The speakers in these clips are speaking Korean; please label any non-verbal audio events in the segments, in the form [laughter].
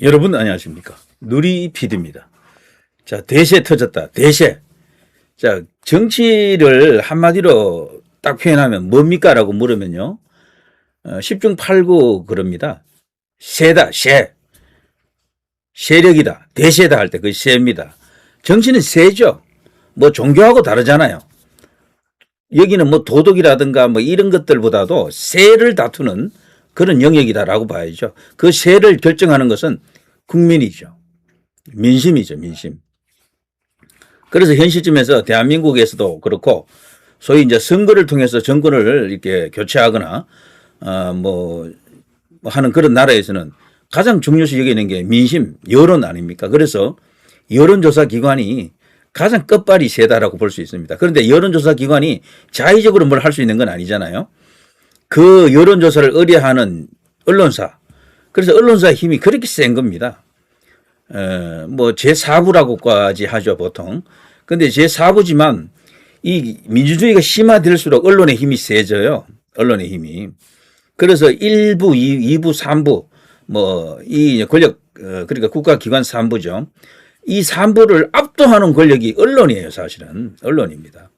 여러분 안녕하십니까. 누리 PD입니다. 자, 대세 터졌다. 대세. 자, 정치를 한마디로 딱 표현하면 뭡니까? 라고 물으면요. 어, 10중 8구 그럽니다. 세다, 세. 세력이다. 대세다 할 때 그 세입니다. 정치는 세죠. 뭐 종교하고 다르잖아요. 여기는 뭐 도덕이라든가 뭐 이런 것들보다도 세를 다투는 그런 영역이다라고 봐야죠. 그 세를 결정하는 것은 국민이죠. 민심이죠, 민심. 그래서 현 시점에서 대한민국에서도 그렇고 소위 이제 선거를 통해서 정권을 이렇게 교체하거나 어뭐 하는 그런 나라에서는 가장 중요시 여기는 게 민심, 여론 아닙니까? 그래서 여론조사 기관이 가장 끝발이 세다라고 볼 수 있습니다. 그런데 여론조사 기관이 자의적으로 뭘 할 수 있는 건 아니잖아요. 그 여론조사를 의뢰하는 언론사. 그래서 언론사의 힘이 그렇게 센 겁니다. 에, 뭐 제4부라고까지 하죠, 보통. 근데 제4부지만 이 민주주의가 심화될수록 언론의 힘이 세져요. 언론의 힘이. 그래서 1부, 2, 2부, 3부, 뭐, 이 권력, 어, 그러니까 국가기관 3부죠. 이 3부를 압도하는 권력이 언론이에요, 사실은. 언론입니다.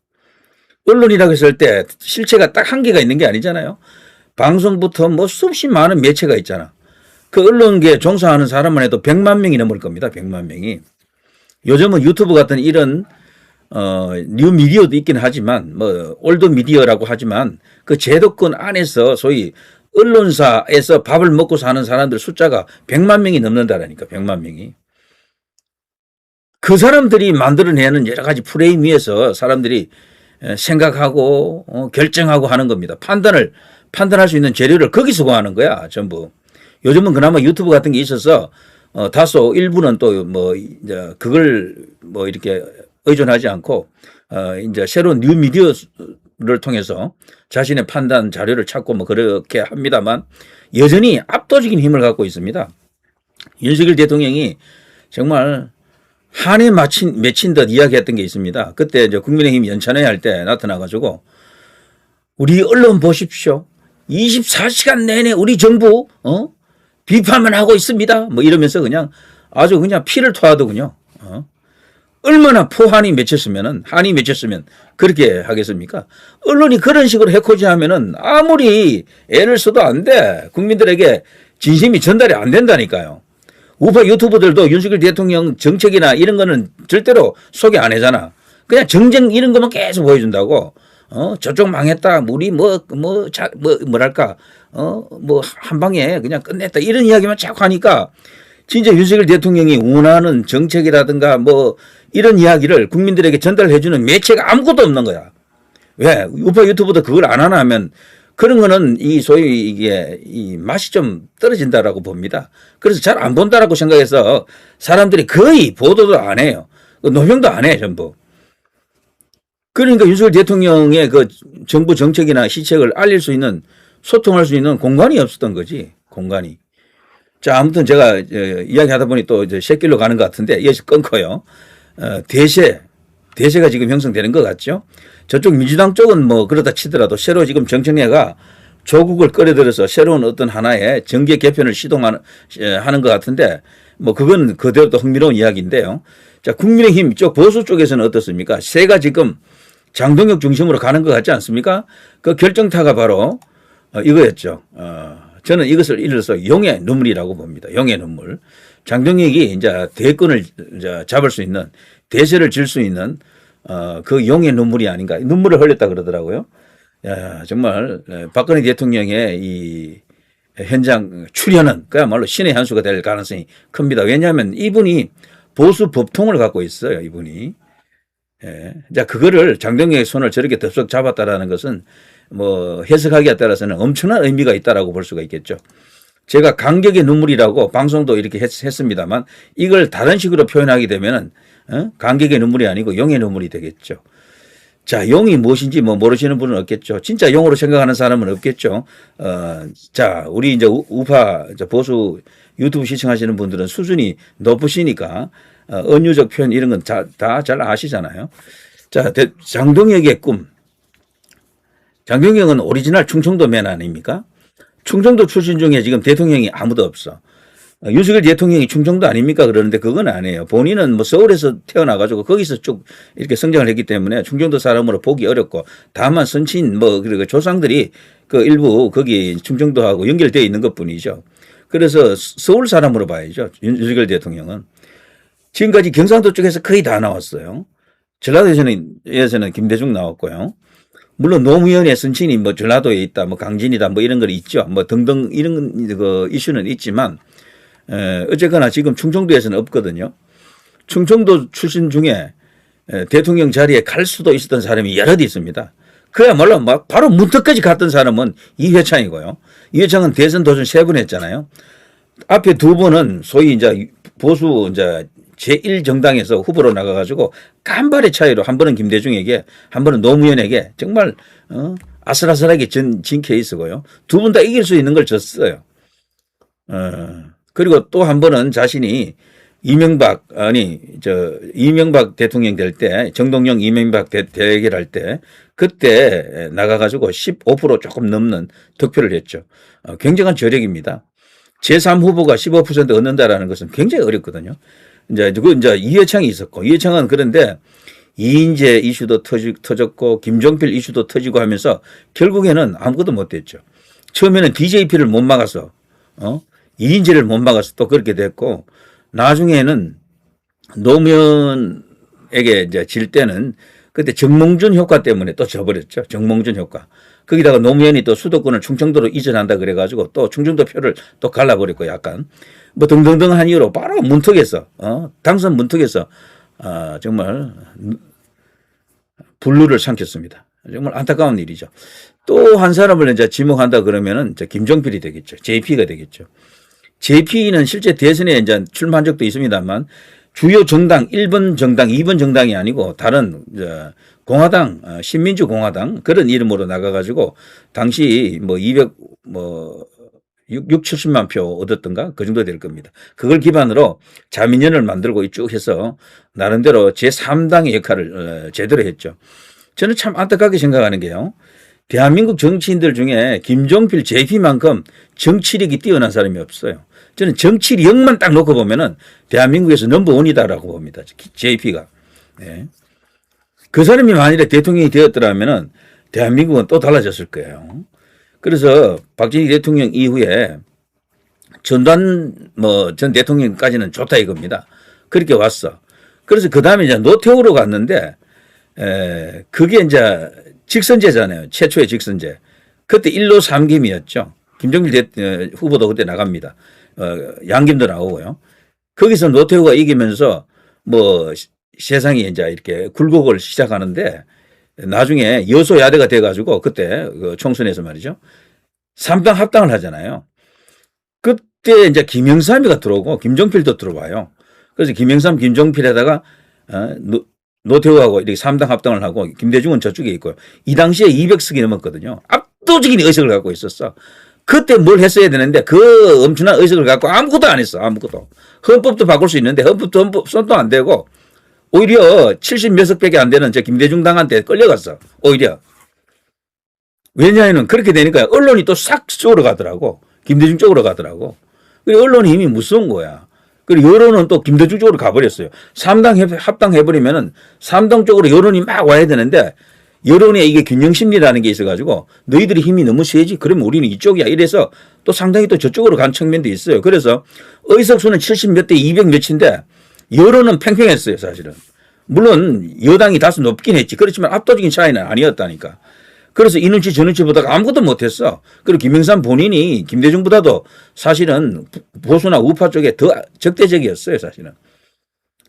언론이라고 했을 때 실체가 딱 한계가 있는 게 아니잖아요. 방송부터 뭐 수없이 많은 매체가 있잖아. 그 언론계에 종사하는 사람만 해도 100만 명이 넘을 겁니다. 100만 명이. 요즘은 유튜브 같은 이런 어, 뉴 미디어도 있긴 하지만 뭐 올드 미디어라고 하지만 그 제도권 안에서 소위 언론사에서 밥을 먹고 사는 사람들 숫자가 100만 명이 넘는다라니까. 100만 명이. 그 사람들이 만들어내는 여러 가지 프레임 위에서 사람들이 에, 생각하고 어, 결정하고 하는 겁니다. 판단을 판단할 수 있는 재료를 거기서 구하는 거야 전부. 요즘은 그나마 유튜브 같은 게 있어서 어, 다소 일부는 또 뭐 이제 그걸 뭐 이렇게 의존하지 않고 어, 이제 새로운 뉴 미디어를 통해서 자신의 판단 자료를 찾고 뭐 그렇게 합니다만 여전히 압도적인 힘을 갖고 있습니다. 윤석열 대통령이 정말 한에 맺힌, 맺힌 듯 이야기했던 게 있습니다. 그때 이제 국민의힘 연찬회 할 때 나타나가지고 우리 언론 보십시오. 24시간 내내 우리 정부, 어? 비판만 하고 있습니다. 뭐 이러면서 그냥 아주 그냥 피를 토하더군요. 어? 얼마나 포한이 맺혔으면은, 한이 맺혔으면 그렇게 하겠습니까? 언론이 그런 식으로 해코지 하면은 아무리 애를 써도 안 돼. 국민들에게 진심이 전달이 안 된다니까요. 우파 유튜버들도 윤석열 대통령 정책이나 이런 거는 절대로 소개 안 하잖아. 그냥 정쟁 이런 것만 계속 보여준다고. 어, 저쪽 망했다. 우리 뭐, 뭐, 자, 뭐, 뭐랄까. 어, 뭐, 한 방에 그냥 끝냈다. 이런 이야기만 자꾸 하니까 진짜 윤석열 대통령이 원하는 정책이라든가 뭐 이런 이야기를 국민들에게 전달해주는 매체가 아무것도 없는 거야. 왜? 우파 유튜버도 그걸 안 하나 하면 그런 거는 이 소위 이게 이 맛이 좀 떨어진다라고 봅니다. 그래서 잘 안 본다라고 생각해서 사람들이 거의 보도도 안 해요. 그 노명도 안 해, 전부. 그러니까 윤석열 대통령의 그 정부 정책이나 시책을 알릴 수 있는 소통할 수 있는 공간이 없었던 거지, 공간이. 자, 아무튼 제가 어, 이야기하다 보니 또 이제 새길로 가는 것 같은데 여기서 끊고요. 어, 대세, 대세가 지금 형성되는 것 같죠. 저쪽 민주당 쪽은 뭐 그러다 치더라도 새로 지금 정청래가 조국을 끌어들여서 새로운 어떤 하나의 정계 개편을 시도하는 에, 하는 것 같은데 뭐 그건 그대로 또 흥미로운 이야기인데요. 자, 국민의힘 쪽 보수 쪽에서는 어떻습니까? 새가 지금 장동혁 중심으로 가는 것 같지 않습니까? 그 결정타가 바로 어, 이거였죠. 어, 저는 이것을 일러서 용의 눈물이라고 봅니다. 용의 눈물. 장동혁이 이제 대권을 이제 잡을 수 있는 대세를 질 수 있는 어, 그 용의 눈물이 아닌가. 눈물을 흘렸다 그러더라고요. 야, 정말 에, 박근혜 대통령의 이 현장 출연은 그야말로 신의 한 수가 될 가능성이 큽니다. 왜냐하면 이분이 보수 법통을 갖고 있어요. 이분이. 예. 자, 그거를 장동혁의 손을 저렇게 덥석 잡았다라는 것은 뭐 해석하기에 따라서는 엄청난 의미가 있다라고 볼 수가 있겠죠. 제가 감격의 눈물이라고 방송도 이렇게 했, 습니다만 이걸 다른 식으로 표현하게 되면은 어? 감격의 눈물이 아니고 용의 눈물이 되겠죠. 자, 용이 무엇인지 뭐 모르시는 분은 없겠죠. 진짜 용으로 생각하는 사람은 없겠죠. 어, 자, 우리 이제 우- 우파 보수 유튜브 시청하시는 분들은 수준이 높으시니까 어, 은유적 표현 이런 건 다 잘 아시잖아요. 자, 대- 장동혁의 꿈. 장동혁은 오리지널 충청도 맨 아닙니까? 충청도 출신 중에 지금 대통령이 아무도 없어. 어, 윤석열 대통령이 충청도 아닙니까? 그러는데 그건 아니에요. 본인은 뭐 서울에서 태어나가지고 거기서 쭉 이렇게 성장을 했기 때문에 충청도 사람으로 보기 어렵고 다만 선친 뭐 그리고 조상들이 그 일부 거기 충청도하고 연결되어 있는 것 뿐이죠. 그래서 서울 사람으로 봐야죠. 윤- 윤석열 대통령은. 지금까지 경상도 쪽에서 거의 다 나왔어요. 전라도에서는 에서는 김대중 나왔고요. 물론 노무현의 선친이 뭐 전라도에 있다, 뭐 강진이다, 뭐 이런 거 있죠. 뭐 등등 이런 그 이슈는 있지만 에, 어쨌거나 지금 충청도에서는 없거든요. 충청도 출신 중에 에, 대통령 자리에 갈 수도 있었던 사람이 여럿 있습니다. 그야말로 막 바로 문턱까지 갔던 사람은 이회창이고요. 이회창은 대선 도전 세 번 했잖아요. 앞에 두 번은 소위 이제 보수 이제 제1정당에서 후보로 나가가지고 간발의 차이로 한 번은 김대중에게 한 번은 노무현에게 정말 어, 아슬아슬하게 진, 진 케이스고요. 두 분 다 이길 수 있는 걸 졌어요. 어, 그리고 또 한 번은 자신이 이명박 아니 저 이명박 대통령 될 때 정동영 이명박 대, 대결할 때 그때 나가가지고 15% 조금 넘는 득표를 했죠. 어, 굉장한 저력입니다. 제3 후보가 15% 얻는다라는 것은 굉장히 어렵거든요. 이제 그 이제 이해창이 있었고 이해창은 그런데 이인재 이슈도 터지, 터졌고 김종필 이슈도 터지고 하면서 결국에는 아무것도 못 됐죠. 처음에는 DJP를 못 막아서 어 이인재를 못 막아서 또 그렇게 됐고 나중에는 노무현에게 이제 질 때는 그때 정몽준 효과 때문에 또 져버렸죠. 정몽준 효과. 거기다가 노무현이 또 수도권을 충청도로 이전한다 그래가지고 또 충청도 표를 또 갈라버렸고 약간 뭐 등등등 한 이유로 바로 문턱에서 어 당선 문턱에서 아 정말 분루를 삼켰습니다. 정말 안타까운 일이죠. 또 한 사람을 이제 지목한다 그러면은 이제 김종필이 되겠죠. JP가 되겠죠. JP는 실제 대선에 이제 출마한 적도 있습니다만 주요 정당 1번 정당, 2번 정당이 아니고 다른 공화당, 어, 신민주 공화당 그런 이름으로 나가가지고 당시 뭐 200, 뭐 6, 6 70만 표 얻었던가 그 정도 될 겁니다. 그걸 기반으로 자민련을 만들고 쭉 해서 나름대로 제3당의 역할을 어, 제대로 했죠. 저는 참 안타깝게 생각하는 게요. 대한민국 정치인들 중에 김종필 JP만큼 정치력이 뛰어난 사람이 없어요. 저는 정치력만 딱 놓고 보면은 대한민국에서 넘버원이다라고 봅니다. JP가. 예. 그 사람이 만일에 대통령이 되었더라면은 대한민국은 또 달라졌을 거예요. 그래서 박정희 대통령 이후에 전두환 뭐전 대통령까지는 좋다 이겁니다. 그렇게 왔어. 그래서 그 다음에 이제 노태우로 갔는데 에, 그게 이제 직선제잖아요. 최초의 직선제. 그때 1로 3김이었죠. 김정일 대, 어, 후보도 그때 나갑니다. 어, 양김도 나오고요. 거기서 노태우가 이기면서 뭐 시- 세상이 이제 이렇게 굴곡을 시작하는데 나중에 여소야대가 돼가지고 그때 그 총선에서 말이죠. 삼당 합당을 하잖아요. 그때 이제 김영삼이가 들어오고 김종필도 들어와요. 그래서 김영삼, 김종필에다가 어, 노, 노태우하고 이렇게 삼당 합당을 하고 김대중은 저쪽에 있고요. 이 당시에 200석이 넘었거든요. 압도적인 의석을 갖고 있었어. 그때 뭘 했어야 되는데 그 엄청난 의석을 갖고 아무것도 안 했어. 아무것도. 헌법도 바꿀 수 있는데 헌법도 헌법 손도 안 대고 오히려 70몇 석 밖에 안 되는 저 김대중 당한테 끌려갔어. 오히려. 왜냐하면 그렇게 되니까 언론이 또 싹 쪽으로 가더라고. 김대중 쪽으로 가더라고. 언론이 이미 무서운 거야. 그리고 여론은 또 김대중 쪽으로 가버렸어요. 삼당 합당해버리면은 삼당 쪽으로 여론이 막 와야 되는데 여론에 이게 균형 심리라는 게 있어가지고 너희들이 힘이 너무 세지. 그러면 우리는 이쪽이야. 이래서 또 상당히 또 저쪽으로 간 측면도 있어요. 그래서 의석수는 70 몇 대 200 몇인데 여론은 팽팽했어요. 사실은. 물론 여당이 다소 높긴 했지. 그렇지만 압도적인 차이는 아니었다니까. 그래서 이 눈치 저 눈치 보다가 아무것도 못했어. 그리고 김영삼 본인이 김대중보다도 사실은 보수나 우파 쪽에 더 적대적이었어요. 사실은.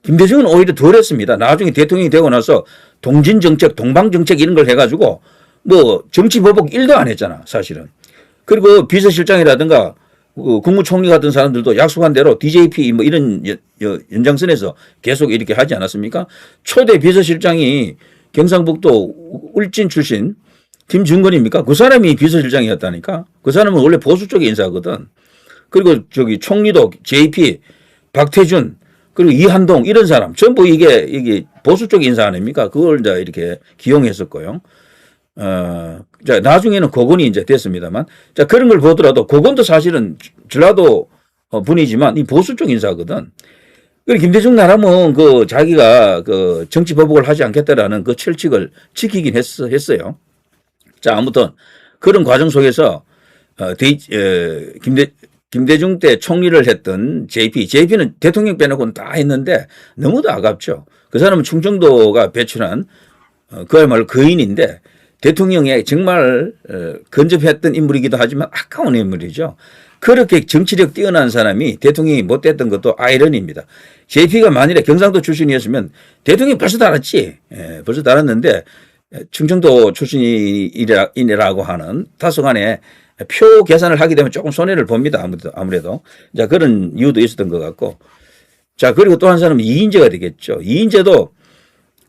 김대중은 오히려 덜 했습니다. 나중에 대통령이 되고 나서 동진정책, 동방정책 이런 걸 해가지고 뭐 정치 보복 1도 안 했잖아. 사실은. 그리고 비서실장이라든가 그 국무총리 같은 사람들도 약속한 대로 DJP 뭐 이런 연장선에서 계속 이렇게 하지 않았습니까? 초대 비서실장이 경상북도 울진 출신 김준건입니까? 그 사람이 비서실장이었다니까. 그 사람은 원래 보수 쪽의 인사거든. 그리고 저기 총리도 JP, 박태준, 그리고 이한동 이런 사람 전부 이게 이게 보수 쪽 인사 아닙니까? 그걸 이제 이렇게 기용했었고요. 어, 자, 나중에는 고건이 이제 됐습니다만, 자, 그런 걸 보더라도 고건도 사실은 전라도 어, 분이지만 이 보수 쪽 인사거든. 그 김대중 나라면 그 자기가 그 정치 보복을 하지 않겠다라는 그 철칙을 지키긴 했, 했어요. 자, 아무튼 그런 과정 속에서 어, 대, 에, 김대, 김대중 때 총리를 했던 JP, JP는 대통령 빼놓고는 다 했는데 너무도 아깝죠. 그 사람은 충청도가 배출한 어, 그야말로 거인인데 대통령에 정말 어, 근접했던 인물이기도 하지만 아까운 인물이죠. 그렇게 정치력 뛰어난 사람이 대통령이 못 됐던 것도 아이러니입니다. JP가 만일에 경상도 출신이었으면 대통령이 벌써 달았지. 예, 벌써 달았는데 충청도 출신이라고 하는 다소간에 표 계산을 하게 되면 조금 손해를 봅니다. 아무래도. 자, 그런 이유도 있었던 것 같고. 자, 그리고 또 한 사람은 이인재가 되겠죠. 이인재도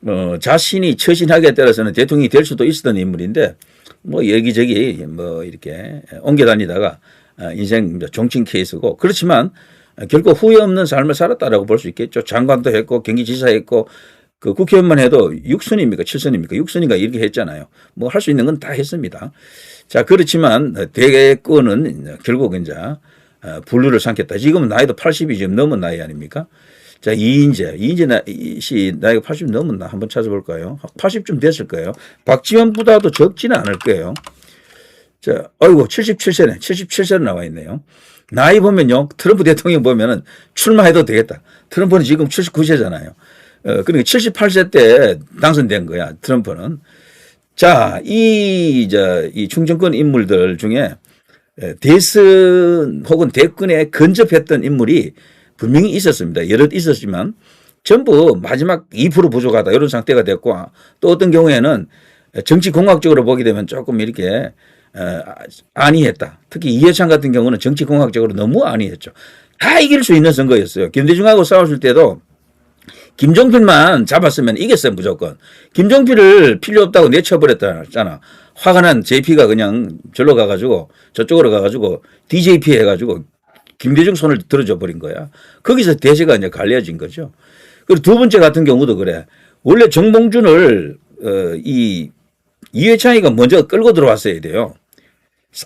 어, 자신이 처신하기에 따라서는 대통령이 될 수도 있었던 인물인데 뭐 여기저기 뭐 이렇게 옮겨 다니다가 어, 인생 종친 케이스고 그렇지만 결코 후회 없는 삶을 살았다라고 볼 수 있겠죠. 장관도 했고 경기지사 했고 그 국회의원만 해도 6선입니까? 7선입니까? 6선인가 이렇게 했잖아요. 뭐 할 수 있는 건 다 했습니다. 자, 그렇지만 대권은 결국 이제 어, 분류를 삼겠다. 지금 나이도 80이 지금 넘은 나이 아닙니까? 자, 이인재. 이인재 나, 씨 나이가 80 넘었나? 한번 찾아볼까요? 80쯤 됐을 거예요. 박지원보다도 적지는 않을 거예요. 자, 어이구, 77세네. 77세로 나와 있네요. 나이 보면요. 트럼프 대통령 보면은 출마해도 되겠다. 트럼프는 지금 79세잖아요. 어, 그러니까 78세 때 당선된 거야. 트럼프는. 자, 이, 저, 이 충정권 인물들 중에 대선 혹은 대권에 근접했던 인물이 분명히 있었습니다. 여럿 있었지만 전부 마지막 2% 부족하다 이런 상태가 됐고 또 어떤 경우에는 정치 공학적으로 보게 되면 조금 이렇게 어, 안이했다. 특히 이해찬 같은 경우는 정치 공학적으로 너무 안이했죠. 다 이길 수 있는 선거였어요. 김대중하고 싸웠을 때도 김종필만 잡았으면 이겼어요, 무조건. 김종필을 필요 없다고 내쳐버렸잖아. 화가 난 JP가 그냥 절로 가가지고 저쪽으로 가가지고 DJP 해가지고 김대중 손을 들어줘 버린 거야. 거기서 대세가 이제 갈려진 거죠. 그리고 두 번째 같은 경우도 그래. 원래 정봉준을 어, 이 이회창이가 먼저 끌고 들어왔어야 돼요.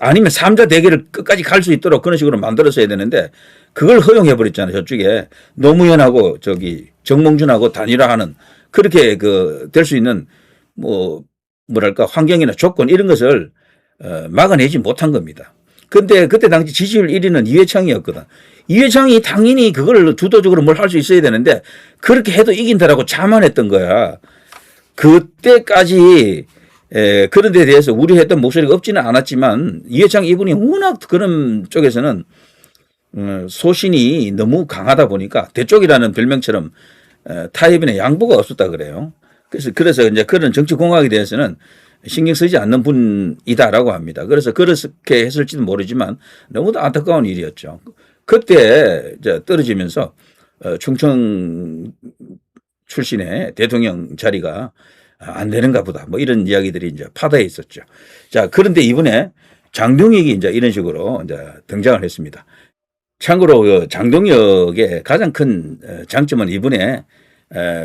아니면 삼자 대결을 끝까지 갈 수 있도록 그런 식으로 만들었어야 되는데 그걸 허용해 버렸잖아요. 저쪽에 노무현하고 저기 정몽준하고 단일화하는 그렇게 그 될 수 있는 뭐 뭐랄까 환경이나 조건 이런 것을 어, 막아내지 못한 겁니다. 근데 그때 당시 지지율 1위는 이회창이었거든. 이회창이 당연히 그걸 주도적으로 뭘 할 수 있어야 되는데 그렇게 해도 이긴다라고 자만했던 거야. 그때까지 에, 그런 데 대해서 우려했던 목소리가 없지는 않았지만 이회창 이분이 워낙 그런 쪽에서는 어, 소신이 너무 강하다 보니까 대쪽이라는 별명처럼 어, 타협이나 양보가 없었다 그래요. 그래서 그래서 이제 그런 정치 공학에 대해서는 신경 쓰지 않는 분이다라고 합니다. 그래서 그렇게 했을지는 모르지만 너무도 안타까운 일이었죠. 그때 이제 떨어지면서 어, 충청 출신의 대통령 자리가 안 되는가 보다. 뭐 이런 이야기들이 이제 파다에 있었죠. 자, 그런데 이번에 장동혁이 이제 이런 식으로 이제 등장을 했습니다. 참고로 그 장동혁의 가장 큰 어, 장점은 이번에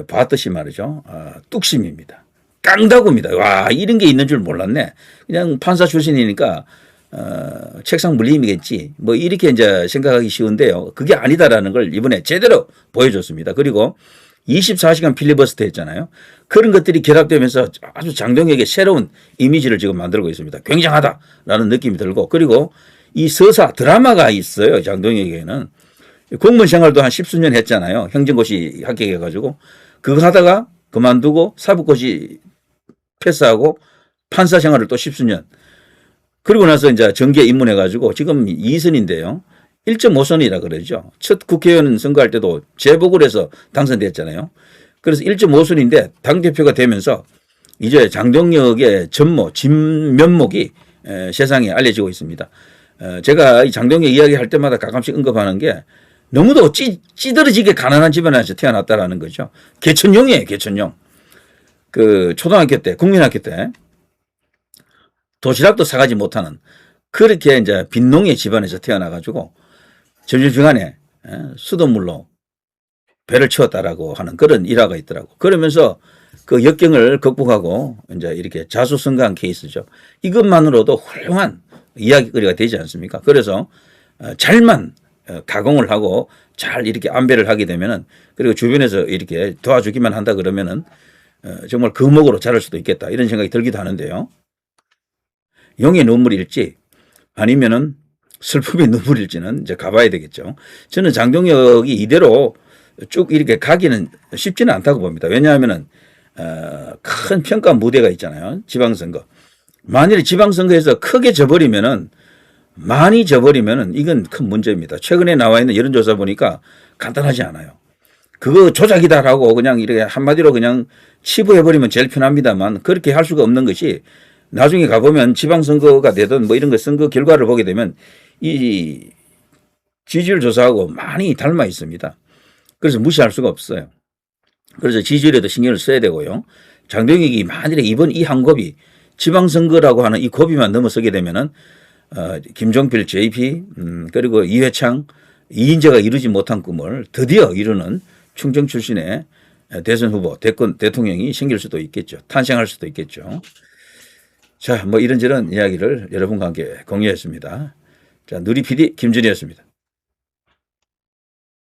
봤듯이 말이죠. 어, 뚝심입니다. 깡다구입니다. 와, 이런 게 있는 줄 몰랐네. 그냥 판사 출신이니까 어, 책상 물림이겠지. 뭐 이렇게 이제 생각하기 쉬운데요. 그게 아니다라는 걸 이번에 제대로 보여줬습니다. 그리고 24시간 필리버스터 했잖아요. 그런 것들이 결합되면서 아주 장동혁의 새로운 이미지를 지금 만들고 있습니다. 굉장하다라는 느낌이 들고 그리고 이 서사 드라마가 있어요. 장동혁에게는 공무원 생활도 한 십수년 했잖아요. 행정고시 합격해가지고 그거 하다가 그만두고 사법고시 패스하고 판사 생활을 또 십수년 그리고 나서 이제 정계에 입문해 가지고 지금 2선인데요. 1.5선이라 그러죠. 첫 국회의원 선거할 때도 재보궐 해서 당선됐잖아요. 그래서 1.5선인데 당대표가 되면서 이제 장동혁의 전모, 진면목이 세상에 알려지고 있습니다. 제가 이 장동혁 이야기 할 때마다 가끔씩 언급하는 게 너무도 찌, 찌들어지게 가난한 집안에서 태어났다라는 거죠. 개천용이에요, 개천용. 그 초등학교 때, 국민학교 때 도시락도 사가지 못하는 그렇게 이제 빈농의 집안에서 태어나가지고 점심중간에 수돗물로 배를 채웠다라고 하는 그런 일화가 있더라고. 그러면서 그 역경을 극복하고 이제 이렇게 자수성가한 케이스죠. 이것만으로도 훌륭한 이야기거리가 되지 않습니까? 그래서 어, 잘만 어, 가공을 하고 잘 이렇게 안배를 하게 되면은 그리고 주변에서 이렇게 도와주기만 한다 그러면은 어, 정말 금목으로 자랄 수도 있겠다 이런 생각이 들기도 하는데요. 용의 눈물일지 아니면은 슬픔의 [laughs] 눈물일지는 이제 가봐야 되겠죠. 저는 장동혁이 이대로 쭉 이렇게 가기는 쉽지는 않다고 봅니다. 왜냐하면은 어, 큰 평가 무대가 있잖아요. 지방선거. 만일 지방선거에서 크게 져버리면은 많이 져버리면은 이건 큰 문제입니다. 최근에 나와 있는 여론조사 보니까 간단하지 않아요. 그거 조작이다라고 그냥 이렇게 한마디로 그냥 치부해버리면 제일 편합니다만 그렇게 할 수가 없는 것이 나중에 가보면 지방선거가 되든 뭐 이런 거 선거 결과를 보게 되면 이 지지율 조사하고 많이 닮아 있습니다. 그래서 무시할 수가 없어요. 그래서 지지율에도 신경을 써야 되고요. 장동익이 만일에 이번 이한 곱이 지방선거라고 하는 이 고비만 넘어서게 되면은 어, 김종필 JP 음, 그리고 이회창 이인재가 이루지 못한 꿈을 드디어 이루는 충청 출신의 대선 후보 대권 대통령이 생길 수도 있겠죠. 탄생할 수도 있겠죠. 자, 뭐 이런저런 이야기를 여러분과 함께 공유했습니다. 자, 누리 PD 김준이었습니다.